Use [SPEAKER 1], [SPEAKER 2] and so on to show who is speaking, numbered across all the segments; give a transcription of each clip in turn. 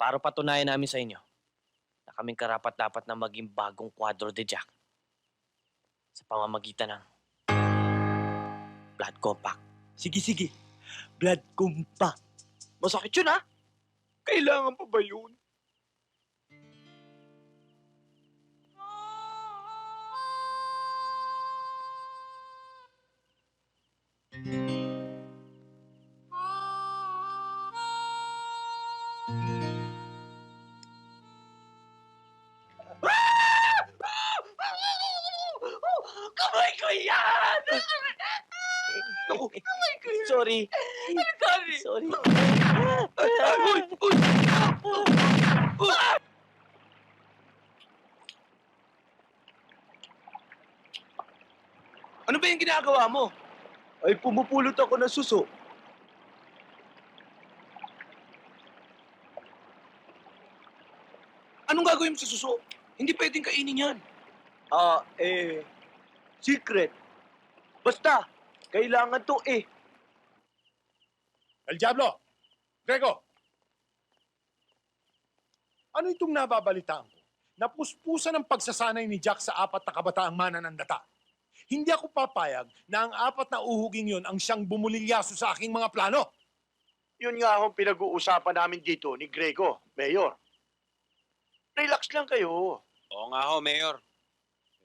[SPEAKER 1] para patunayan namin sa inyo na kaming karapat-dapat na maging bagong kwadro de Jack sa pamamagitan ng blood compact.
[SPEAKER 2] Sige, sige. Blood compact.
[SPEAKER 1] Masakit yun, ha?
[SPEAKER 2] Kailangan pa ba yun?
[SPEAKER 1] Kamay Sorry. Sorry.
[SPEAKER 2] Uy! Uy! Ano ba yung ginagawa mo? Ay, pumupulot ako ng suso. Anong gagawin mo sa suso? Hindi pwedeng kainin yan. Ah, eh, secret. Basta, kailangan to eh.
[SPEAKER 3] El Diablo! Grego! Ano itong nababalitaan ko? Napuspusan ang pagsasanay ni Jack sa apat na kabataang mananandata. Hindi ako papayag na ang apat na uhuging yon ang siyang bumulilyaso sa aking mga plano.
[SPEAKER 4] Yun nga ang pinag-uusapan namin dito ni Grego, Mayor. Relax lang kayo.
[SPEAKER 5] Oo nga ho, Mayor.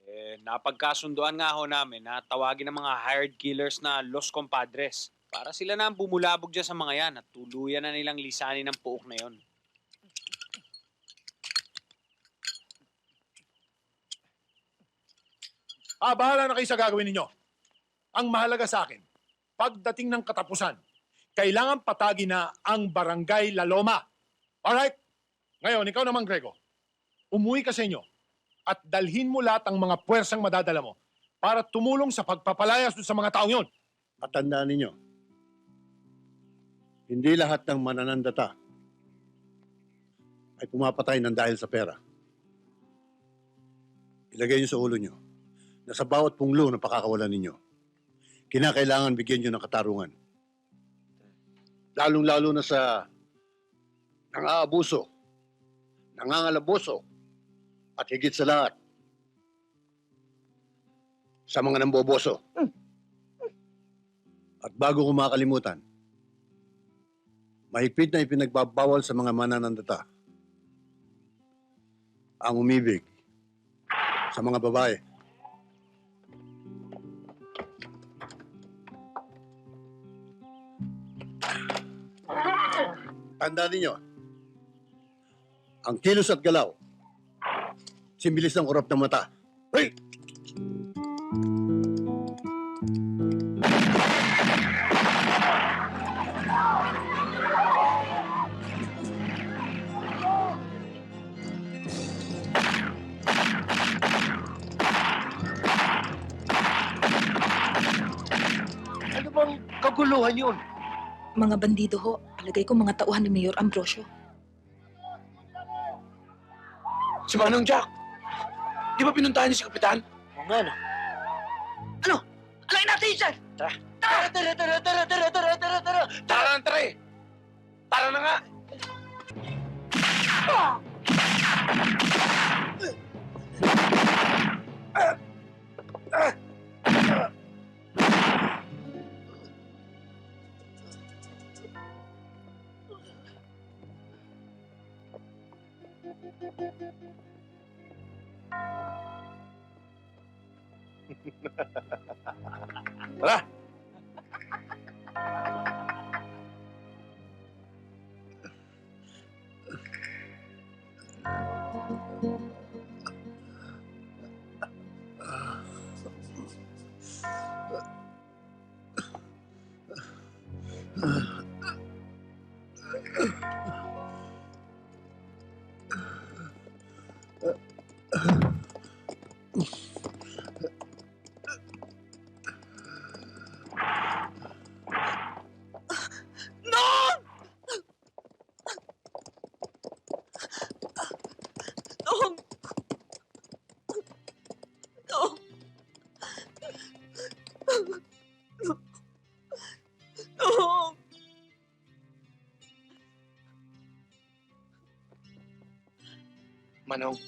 [SPEAKER 5] Eh, napagkasunduan nga ho namin na tawagin ng mga hired killers na Los Compadres para sila na ang bumulabog dyan sa mga yan at tuluyan na nilang lisanin ng puok na yon.
[SPEAKER 3] Ah, bahala na kayo sa gagawin ninyo. Ang mahalaga sa akin, pagdating ng katapusan, kailangan patagi na ang barangay La Loma. Alright? Ngayon, ikaw naman, Grego. Umuwi ka sa inyo at dalhin mo lahat ang mga puwersang madadala mo para tumulong sa pagpapalayas doon sa mga taong yon.
[SPEAKER 6] At tandaan ninyo, hindi lahat ng mananandata ay pumapatay ng dahil sa pera. Ilagay niyo sa ulo niyo na sa bawat punglo na pakakawalan ninyo, kinakailangan bigyan niyo ng katarungan. Lalong-lalo na sa nang-aabuso, nangangalaboso, at higit sa lahat, sa mga namboboso. At bago ko makalimutan, mahigpit na ipinagbabawal sa mga mananandata ang umibig sa mga babae. Tandaan ninyo, ang kilos at galaw, simbilis ng kurap ng mata. Hey!
[SPEAKER 2] Kaguluhan yun?
[SPEAKER 7] Mga bandido ho. Palagay ko mga tauhan ni Mayor Ambrosio.
[SPEAKER 2] Si Manong Jack. Di ba pinuntahan niyo si Kapitan?
[SPEAKER 1] Oo nga, no?
[SPEAKER 2] Alayin natin dyan!
[SPEAKER 1] Tara.
[SPEAKER 2] Tara, tara, tara, tara, tara, tara, tara, tara! Tara na, tara eh! Tara na nga! Tara!
[SPEAKER 4] Manong,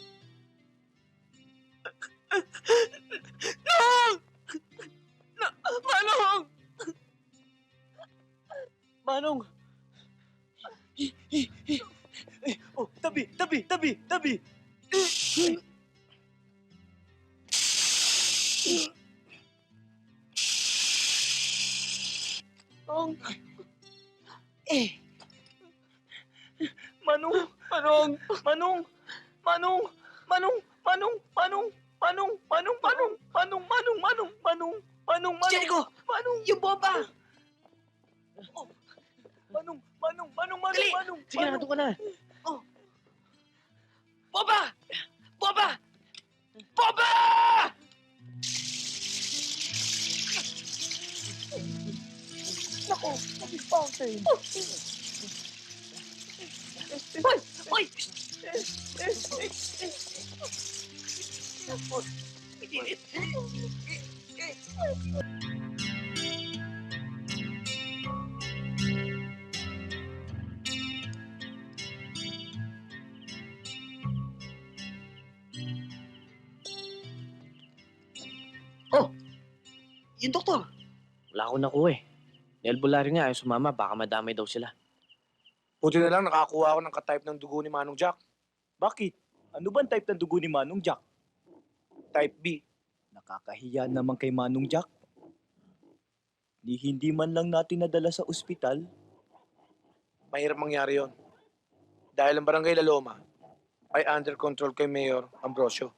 [SPEAKER 1] Manong! Manong!
[SPEAKER 2] Oh, tabi, tabi, tabi, tabi. Manong. Eh. Manong, Manong, Manong, Manong, Manong, Manong, Manong, Manong, Manong, Manong, Manong, Manong, Manong, Manong, Manong, Manong,
[SPEAKER 1] Jericho!
[SPEAKER 2] Manong,
[SPEAKER 1] Yung bomba!
[SPEAKER 2] Manong, Manong, Manong, Manong,
[SPEAKER 1] Dali!
[SPEAKER 2] Manong,
[SPEAKER 1] Sige na, doon ka na. Bomba! Bomba! Bomba!
[SPEAKER 2] Nako, Mrs. Fountain.
[SPEAKER 1] Hoy! Hoy!
[SPEAKER 2] Yung doktor.
[SPEAKER 1] Wala akong nakuha eh. Ni Albularyo nga ayaw sumama, baka madamay daw sila.
[SPEAKER 2] Buti na lang nakakuha ako ng ka-type ng dugo ni Manong Jack. Bakit? Ano ba ang type ng dugo ni Manong Jack? Type B. Nakakahiya naman kay Manong Jack. Ni hindi man lang natin nadala sa ospital.
[SPEAKER 8] mahirap mangyari yon. Dahil ang barangay Laloma ay under control kay Mayor Ambrosio.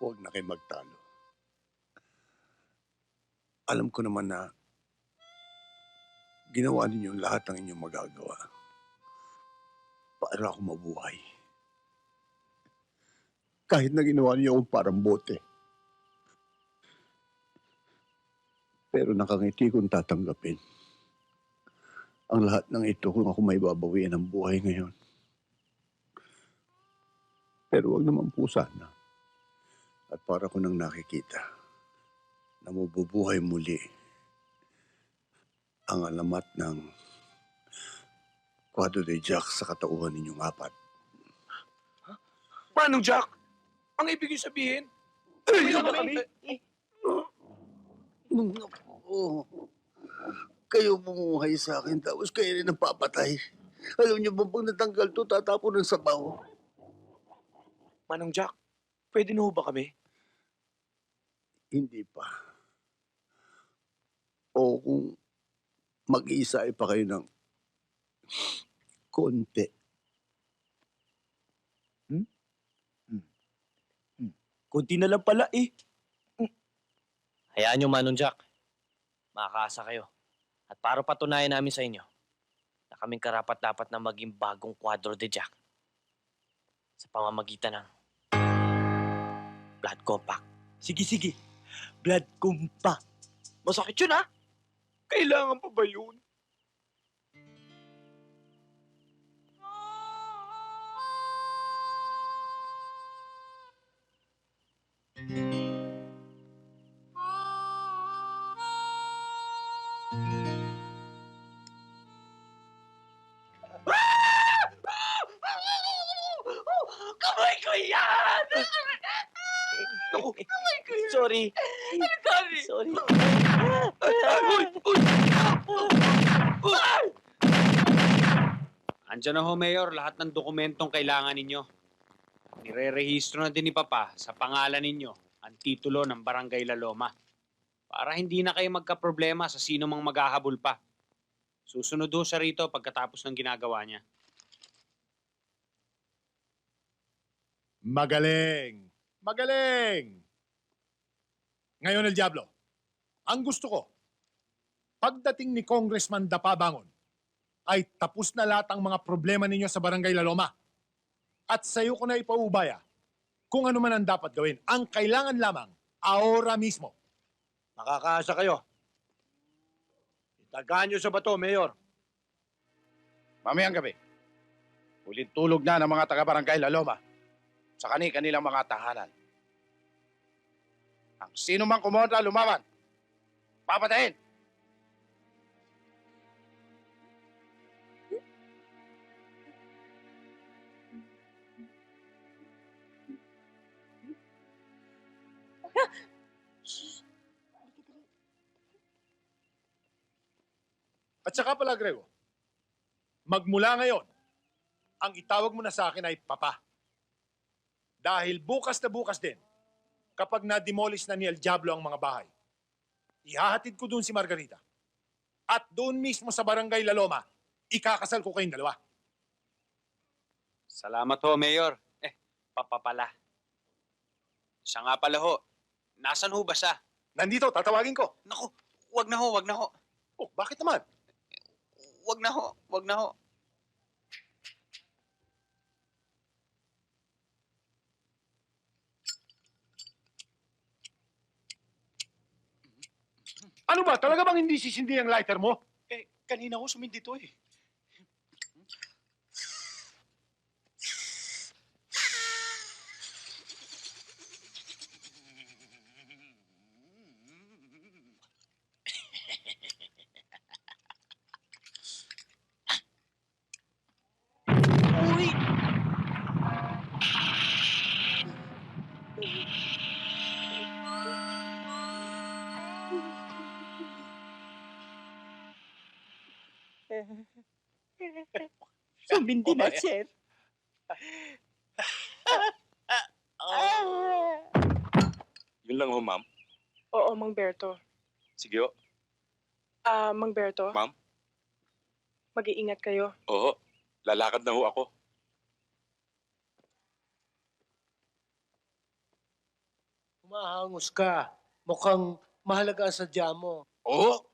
[SPEAKER 6] Huwag na kayo magtalo. Alam ko naman na ginawa ninyo lahat ng inyong magagawa para ako mabuhay. Kahit na ginawa niyo akong parang bote. Pero nakangiti kong tatanggapin ang lahat ng ito kung ako may babawian ng buhay ngayon. Pero wag naman po sana. At para ko nang nakikita na mabubuhay muli ang alamat ng Quadro de Jack sa katauhan ninyong apat.
[SPEAKER 8] Manong Jack! Ang ibig sabihin,
[SPEAKER 2] Uy, na kami.
[SPEAKER 6] Oo. Kayo bumuhay sa akin tapos kayo rin ang papatay. Alam niyo ba pag natanggal to, tatapon ng sabaw?
[SPEAKER 8] Manong Jack, pwede na ho ba kami?
[SPEAKER 6] Hindi pa. O kung mag-iisa pa kayo ng konti.
[SPEAKER 2] Kunti na lang pala eh.
[SPEAKER 1] Hayaan nyo, Manong Jack. Makakaasa kayo. At para patunayan namin sa inyo na kaming karapat-dapat na maging bagong Quadro de Jack sa pamamagitan ng Blood Compact.
[SPEAKER 2] Sige, sige. Blood kumpa.
[SPEAKER 8] Masakit yun ha? Kailangan pa ba yun?
[SPEAKER 2] Kamay ko yan!
[SPEAKER 8] Naku,
[SPEAKER 2] Sorry. Sorry.
[SPEAKER 8] uy, uy!
[SPEAKER 5] Andiyan na ho, Mayor, lahat ng dokumentong kailangan ninyo. Nire-rehistro na din ni Papa sa pangalan ninyo ang titulo ng Barangay Laloma. Para hindi na kayo magka-problema sa sino mang maghahabol pa. Susunod ho siya rito pagkatapos ng ginagawa niya.
[SPEAKER 3] Magaling! Magaling! Ngayon, El Diablo, ang gusto ko, pagdating ni Congressman Dapabangon, ay tapos na lahat ang mga problema ninyo sa Barangay Laloma. At sa iyo ko na ipaubaya kung ano man ang dapat gawin. Ang kailangan lamang, ahora mismo.
[SPEAKER 4] Makakaasa kayo. Itagaan nyo sa bato, Mayor.
[SPEAKER 9] Mamayang gabi, ulit tulog na ng mga taga-barangay Laloma sa kani-kanilang mga tahanan. Ang sino mang kumontra lumaban, papatayin.
[SPEAKER 3] At saka pala, Grego, magmula ngayon, ang itawag mo na sa akin ay Papa. Dahil bukas na bukas din, kapag na-demolish na ni El Diablo ang mga bahay, ihahatid ko doon si Margarita. At doon mismo sa barangay Laloma, ikakasal ko kayong dalawa.
[SPEAKER 5] Salamat ho, Mayor. Eh, papapala. Siya nga pala ho. Nasaan ho ba siya?
[SPEAKER 3] Nandito, tatawagin ko.
[SPEAKER 5] Naku, wag na ho, wag na ho.
[SPEAKER 3] Oh, bakit naman?
[SPEAKER 5] Wag na ho, wag na ho.
[SPEAKER 3] Ano ba? Talaga bang hindi sisindi ang lighter mo?
[SPEAKER 10] Eh, kanina ko sumindi to eh.
[SPEAKER 11] Sumindi na, sir.
[SPEAKER 12] Yun lang ho, ma'am.
[SPEAKER 13] Oo, Mang Berto.
[SPEAKER 12] Sige ho.
[SPEAKER 13] Ah, Mang Berto.
[SPEAKER 12] Ma'am?
[SPEAKER 13] Mag-iingat kayo.
[SPEAKER 12] Oo. Lalakad na ho ako.
[SPEAKER 11] Humahangos ka. Mukhang mahalaga ang sadya mo.
[SPEAKER 9] Oo.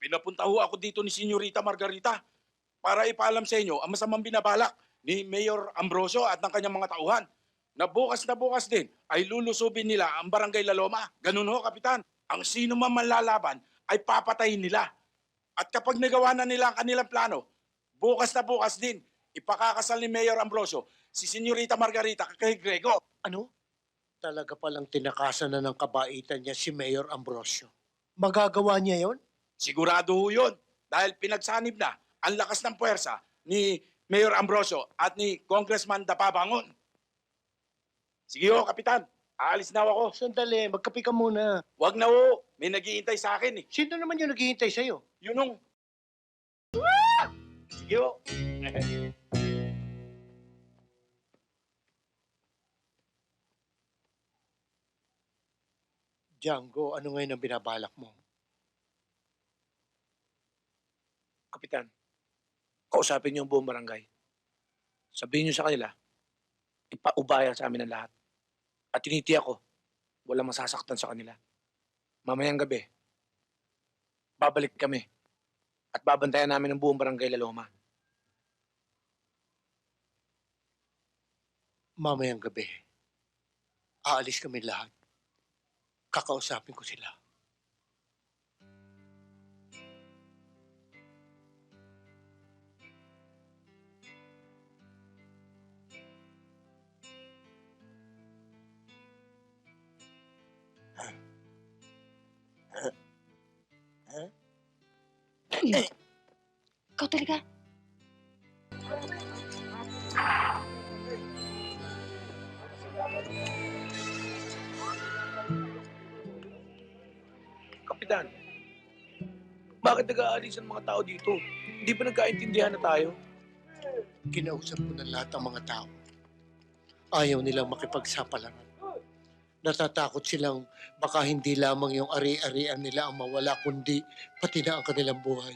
[SPEAKER 9] Pinapunta ho ako dito ni Senyorita Margarita para ipaalam sa inyo ang masamang binabalak ni Mayor Ambrosio at ng kanyang mga tauhan na bukas na bukas din ay lulusubin nila ang barangay Laloma. Ganun ho, Kapitan. Ang sino man manlalaban ay papatayin nila. At kapag nagawa na nila ang kanilang plano, bukas na bukas din, ipakakasal ni Mayor Ambrosio si Senyorita Margarita kay Grego.
[SPEAKER 11] Ano? Talaga palang tinakasan na ng kabaitan niya si Mayor Ambrosio. Magagawa niya yon?
[SPEAKER 9] Sigurado ho yun. Dahil pinagsanib na ang lakas ng puwersa ni Mayor Ambrosio at ni Congressman Dapabangon. Sige ho, Kapitan. Aalis na ako.
[SPEAKER 11] Sandali, magkapi ka muna.
[SPEAKER 9] Wag na ho. May naghihintay sa akin eh.
[SPEAKER 11] Sino naman yung naghihintay sa'yo?
[SPEAKER 9] Yun nung... Sige ho.
[SPEAKER 11] Django, ano ngayon ang binabalak mo?
[SPEAKER 8] Kapitan, kausapin niyo ang buong barangay. Sabihin niyo sa kanila, ipaubayan sa amin ang lahat. At tinitiyak ko, walang masasaktan sa kanila. Mamayang gabi, babalik kami at babantayan namin ang buong barangay Laloma.
[SPEAKER 11] Mamayang gabi, aalis kami lahat. Kakausapin ko sila.
[SPEAKER 7] Ikaw talaga.
[SPEAKER 8] Kapitan, bakit nag-aalis ang mga tao dito? Hindi ba nagkaintindihan na tayo?
[SPEAKER 11] Kinausap ko na lahat ng mga tao. Ayaw nilang makipagsapalaran. Natatakot silang baka hindi lamang yung ari-arian nila ang mawala, kundi pati na ang kanilang buhay.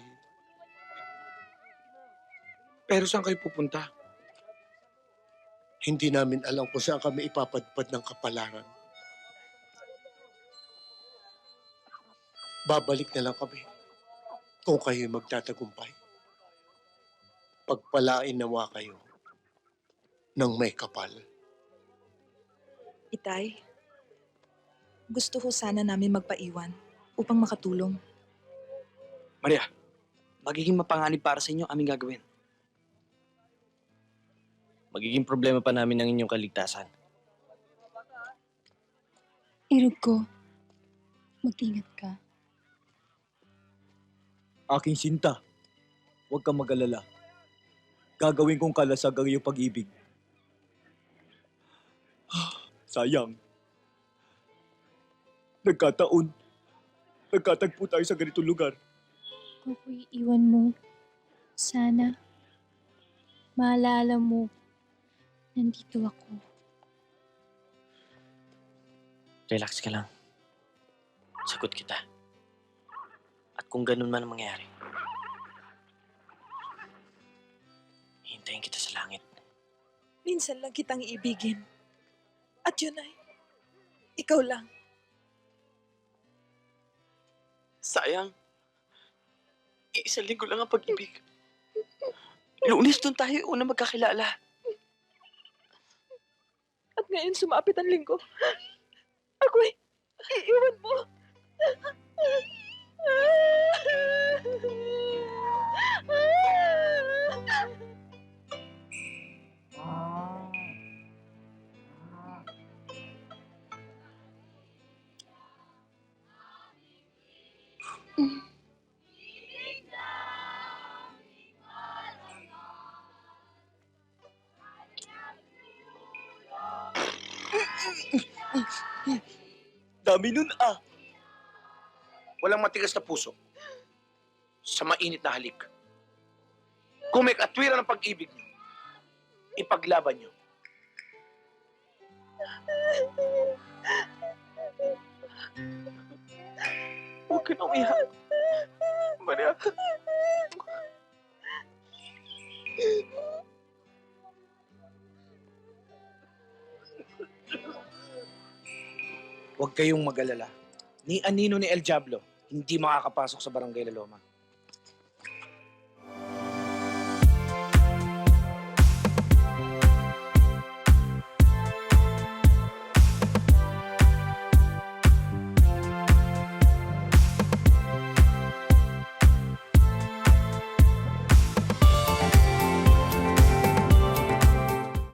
[SPEAKER 8] Pero saan kayo pupunta?
[SPEAKER 11] Hindi namin alam kung saan kami ipapadpad ng kapalaran. Babalik na lang kami kung kayo'y magtatagumpay. Pagpalain nawa kayo ng may kapal.
[SPEAKER 7] Itay, gusto ko sana namin magpaiwan upang makatulong.
[SPEAKER 14] Maria, magiging mapanganib para sa inyo aming gagawin.
[SPEAKER 1] Magiging problema pa namin ang inyong kaligtasan.
[SPEAKER 15] Irog ko, mag-ingat ka.
[SPEAKER 11] Aking sinta, huwag kang mag-alala. Gagawin kong kalasag ang iyong pag-ibig. Sayang.
[SPEAKER 2] Nagkataon. Nagkatagpo tayo sa ganitong lugar.
[SPEAKER 15] Kung ako'y iwan mo, sana maalala mo, nandito ako.
[SPEAKER 1] Relax ka lang. Sagot kita. At kung ganun man ang mangyari, hintayin kita sa langit.
[SPEAKER 7] Minsan lang kitang iibigin. At yun ay, ikaw lang.
[SPEAKER 16] Sayang. Iisang linggo lang ang pag-ibig. Lunes doon tayo una magkakilala.
[SPEAKER 7] At ngayon sumapit ang linggo. Ako'y iiwan mo.
[SPEAKER 16] Dami nun ah.
[SPEAKER 8] Walang matigas na puso sa mainit na halik. Kung may katwiran ng pag-ibig niyo, ipaglaban niyo.
[SPEAKER 16] Huwag ka na umiyak. Maria.
[SPEAKER 8] Huwag kayong mag-alala. Ni Anino ni El Diablo, hindi makakapasok sa Barangay La Loma.